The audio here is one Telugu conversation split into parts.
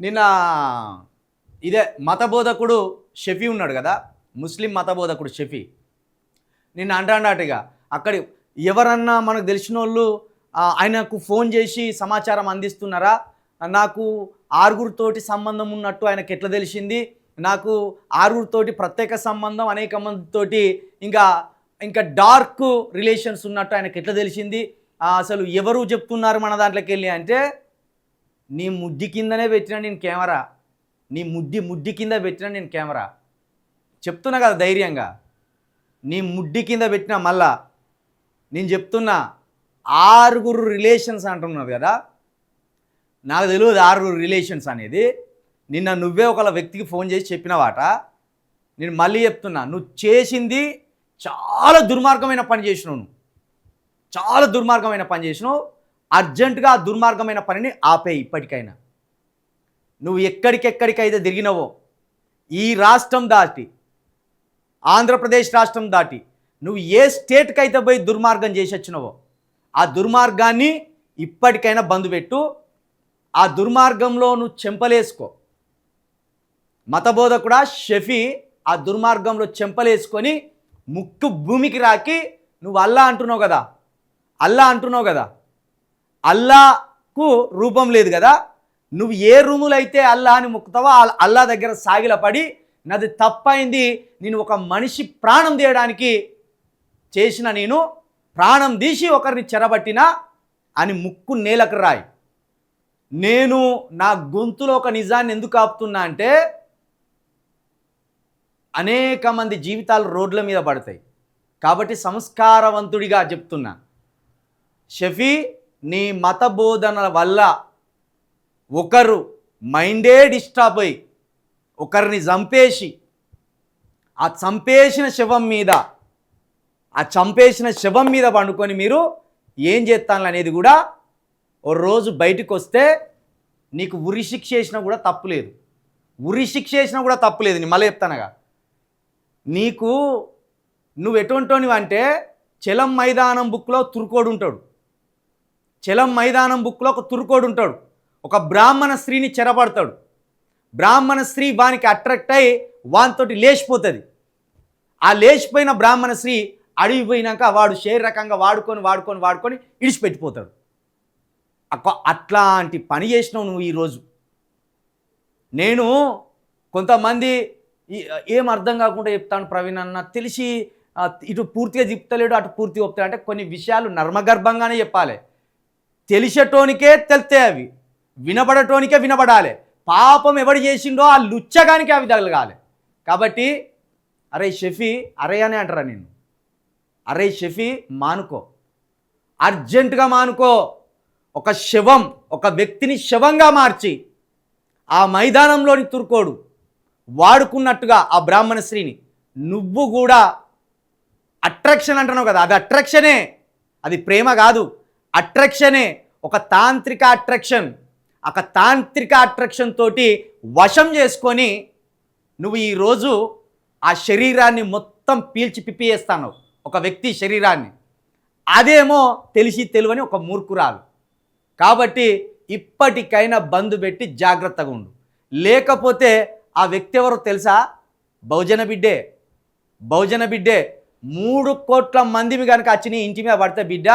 నిన్న ఇదే మతబోధకుడు షఫీ ఉన్నాడు కదా ముస్లిం మతబోధకుడు షఫీ. నిన్న అంటాడాటిగా అక్కడి ఎవరన్నా మనకు తెలిసిన వాళ్ళు ఆయనకు ఫోన్ చేసి సమాచారం అందిస్తున్నారా? నాకు ఆరుగురితోటి సంబంధం ఉన్నట్టు ఆయనకు ఎట్లా తెలిసింది? నాకు ఆరుగురితోటి ప్రత్యేక సంబంధం అనేక మందితోటి ఇంకా ఇంకా డార్క్ రిలేషన్స్ ఉన్నట్టు ఆయనకు ఎట్లా తెలిసింది? అసలు ఎవరు చెప్తున్నారు మన దాంట్లోకి వెళ్ళి అంటే నీ ముడ్డి కిందనే పెట్టిన నేను కెమెరా. నీ ముడ్డి ముడ్డి కింద పెట్టిన నేను కెమెరా. చెప్తున్నా కదా ధైర్యంగా. నీ ముడ్డి కింద పెట్టిన మళ్ళా. నేను చెప్తున్నా ఆరుగురు రిలేషన్స్ అంటున్నారు కదా. నాకు తెలియదు ఆరుగురు రిలేషన్స్ అనేది. నిన్న నువ్వే ఒక వ్యక్తికి ఫోన్ చేసి చెప్పినవాట. నేను మళ్ళీ చెప్తున్నా నువ్వు చేసింది చాలా దుర్మార్గమైన పని చేసినావు నువ్వు. చాలా దుర్మార్గమైన పని చేసినావు. అర్జెంటుగా ఆ దుర్మార్గమైన పనిని ఆపేయి ఇప్పటికైనా. నువ్వు ఎక్కడికెక్కడికైతే తిరిగినవో ఈ రాష్ట్రం దాటి ఆంధ్రప్రదేశ్ రాష్ట్రం దాటి నువ్వు ఏ స్టేట్కి అయితే పోయి దుర్మార్గం చేసి వచ్చినవో ఆ దుర్మార్గాన్ని ఇప్పటికైనా బంద్ పెట్టు ఆ దుర్మార్గంలో నువ్వు చెంపలేసుకో. మతబోధకుడా షఫీ ఆ దుర్మార్గంలో చెంపలేసుకొని ముక్కు భూమికి రాకి నువ్వు అల్లా అంటున్నావు కదా. అల్లా అంటున్నావు కదా. అల్లాకు రూపం లేదు కదా. నువ్వు ఏ రూములు అయితే అల్లా అని మొక్కుతావో ఆ అల్లా దగ్గర సాగిల పడి నాది తప్పైంది నేను ఒక మనిషి ప్రాణం తీయడానికి చేసిన నేను ప్రాణం తీసి ఒకరిని చెరబట్టినా అని ముక్కు నేలకు రాయి. నేను నా గొంతులో ఒక నిజాన్ని ఎందుకు ఆపుతున్నా అంటే అనేక మంది జీవితాలు రోడ్ల మీద పడతాయి. కాబట్టి సంస్కారవంతుడిగా చెప్తున్నా. షఫీ నీ మత బోధనల వల్ల ఒకరు మైండే డిస్టర్బ్ అయ్యి ఒకరిని చంపేసి ఆ చంపేసిన శవం మీద ఆ చంపేసిన శవం మీద పండుకొని మీరు ఏం చేస్తాను అనేది కూడా ఓ రోజు బయటకు వస్తే నీకు ఉరి శిక్ష వేసినా కూడా తప్పులేదు ఉరి శిక్ష వేసినా కూడా తప్పులేదు నేను మళ్ళీ చెప్తానగా. నీకు నువ్వు ఎటువంటివి అంటే చెలం మైదానం బుక్లో తురుకోడు ఉంటాడు. చెలం మైదానం బుక్లో ఒక తురుకోడు ఉంటాడు. ఒక బ్రాహ్మణ స్త్రీని చెరపడతాడు బ్రాహ్మణ స్త్రీ వానికి అట్రాక్ట్ అయ్యి వానితోటి లేచిపోతుంది. ఆ లేచిపోయిన బ్రాహ్మణ స్త్రీ అడవి పోయినాక వాడు రకంగా వాడుకొని వాడుకొని వాడుకొని ఇడిచిపెట్టిపోతాడు. అక్క- అట్లాంటి పని చేసినావు నువ్వు ఈరోజు. నేను కొంతమంది ఏం అర్థం కాకుండా చెప్తాను ప్రవీణ్ అన్న తెలిసి ఇటు పూర్తిగా చెప్తలేడు అటు పూర్తిగా చెప్తాడు అంటే కొన్ని విషయాలు నర్మగర్భంగానే చెప్పాలి. తెలిసేటోనికే తెలితే అవి. వినబడటోనికే వినబడాలి. పాపం ఎవడు చేసిండో ఆ లుచ్చగానికి అవి తగలగాలి. కాబట్టి అరే షఫీ అరే అని అంటారా నేను అరే షఫీ మానుకో. అర్జెంటుగా మానుకో. ఒక శవం ఒక వ్యక్తిని శవంగా మార్చి ఆ మైదానంలోని తురుకోడు వాడుకున్నట్టుగా ఆ బ్రాహ్మణ స్త్రీని నువ్వు కూడా అట్రాక్షన్ అంటున్నావు కదా. అది అట్రాక్షనే. అది ప్రేమ కాదు. అట్రాక్షనే ఒక తాంత్రిక అట్రాక్షన్. ఒక తాంత్రిక అట్రాక్షన్ తోటి వశం చేసుకొని నువ్వు ఈరోజు ఆ శరీరాన్ని మొత్తం పీల్చి పిప్పేస్తాను ఒక వ్యక్తి శరీరాన్ని. అదేమో తెలిసి తెలివని ఒక మూర్ఖురాలు. కాబట్టి ఇప్పటికైనా బంధు పెట్టి జాగ్రత్తగా ఉండు. లేకపోతే ఆ వ్యక్తి ఎవరో తెలుసా? బహుజన బిడ్డే. బహుజన బిడ్డే. మూడు కోట్ల మందిమి కనుక వచ్చి నీ ఇంటి మీద పడితే బిడ్డ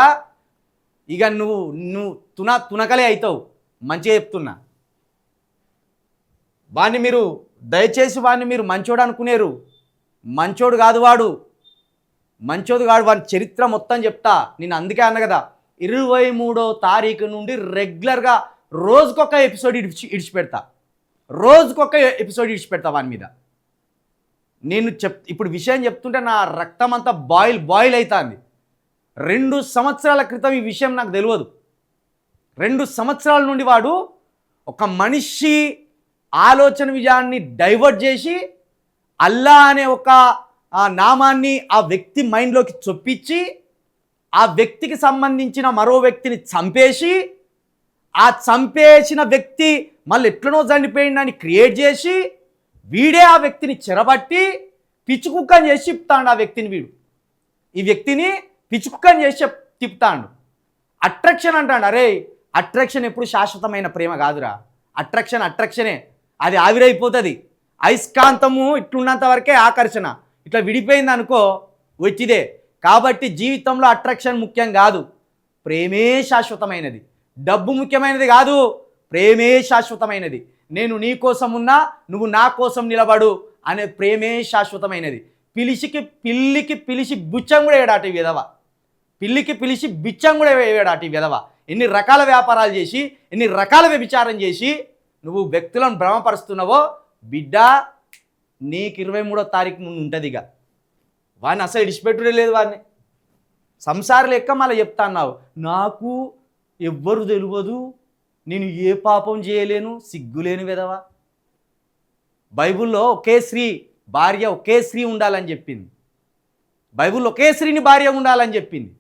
ఇక నువ్వు నువ్వు తున తునకలే అవుతావు మంచిగా చెప్తున్నా. వాడిని మీరు దయచేసి వాడిని మీరు మంచోడు అనుకునేరు. మంచోడు కాదు వాడు. మంచోడు కాడు వాడి చరిత్ర మొత్తం చెప్తా. నేను అందుకే అన్న కదా ఇరవై మూడో తారీఖు నుండి రెగ్యులర్గా రోజుకొక ఎపిసోడ్ ఇడిచి ఇడిచిపెడతా. రోజుకొక ఎపిసోడ్ ఇడిచిపెడతా వాని మీద. నేను చెప్ ఇప్పుడు విషయం చెప్తుంటే నా రక్తం అంతా బాయిల్ బాయిల్ అవుతుంది రెండు సంవత్సరాల క్రితం ఈ విషయం నాకు తెలియదు. రెండు సంవత్సరాల నుండి వాడు ఒక మనిషి ఆలోచన విజయాన్ని డైవర్ట్ చేసి అల్లా అనే ఒక ఆ నామాన్ని ఆ వ్యక్తి మైండ్లోకి చొప్పించి ఆ వ్యక్తికి సంబంధించిన మరో వ్యక్తిని చంపేసి ఆ చంపేసిన వ్యక్తి మళ్ళీ ఎట్లనో చనిపోయిందని క్రియేట్ చేసి వీడే ఆ వ్యక్తిని చెరబట్టి పిచ్చుకుక్కని చేసి చెప్తాడు ఆ వ్యక్తిని వీడు. ఈ వ్యక్తిని పిచ్చుకుక్కని చేసి తిప్పుతాడు. అట్రాక్షన్ అంటాడు. అరే అట్రాక్షన్ ఎప్పుడు శాశ్వతమైన ప్రేమ కాదురా. అట్రాక్షన్ అట్రాక్షనే అది ఆవిరైపోతుంది. అయస్కాంతము ఇట్లున్నంత వరకే ఆకర్షణ. ఇట్లా విడిపోయింది అనుకో వచ్చిదే. కాబట్టి జీవితంలో అట్రాక్షన్ ముఖ్యం కాదు. ప్రేమే శాశ్వతమైనది. డబ్బు ముఖ్యమైనది కాదు. ప్రేమే శాశ్వతమైనది. నేను నీ కోసం ఉన్నా నువ్వు నా కోసం నిలబడు అనే ప్రేమే శాశ్వతమైనది. పిలిచికి పిల్లికి పిలిచి బుచ్చం కూడా ఏడాటి విధవ. పిల్లికి పిలిచి బిచ్చం కూడా వేయడాటి విధవ. ఎన్ని రకాల వ్యాపారాలు చేసి ఎన్ని రకాల వ్యభిచారం చేసి నువ్వు వ్యక్తులను భ్రమపరుస్తున్నావో బిడ్డ నీకు ఇరవై మూడో తారీఖు ముందు ఉంటుంది ఇక. వాడిని అసలు ఇడిచిపెట్టుడే లేదు వాడిని. సంసార లెక్క మళ్ళీ చెప్తా అన్నావు. నాకు ఎవ్వరు తెలియదు నేను ఏ పాపం చేయలేను సిగ్గులేని విధవా. బైబిల్లో ఒకే స్త్రీ భార్య ఒకే స్త్రీ ఉండాలని చెప్పింది. బైబిల్లో ఒకే స్త్రీని భార్య ఉండాలని చెప్పింది.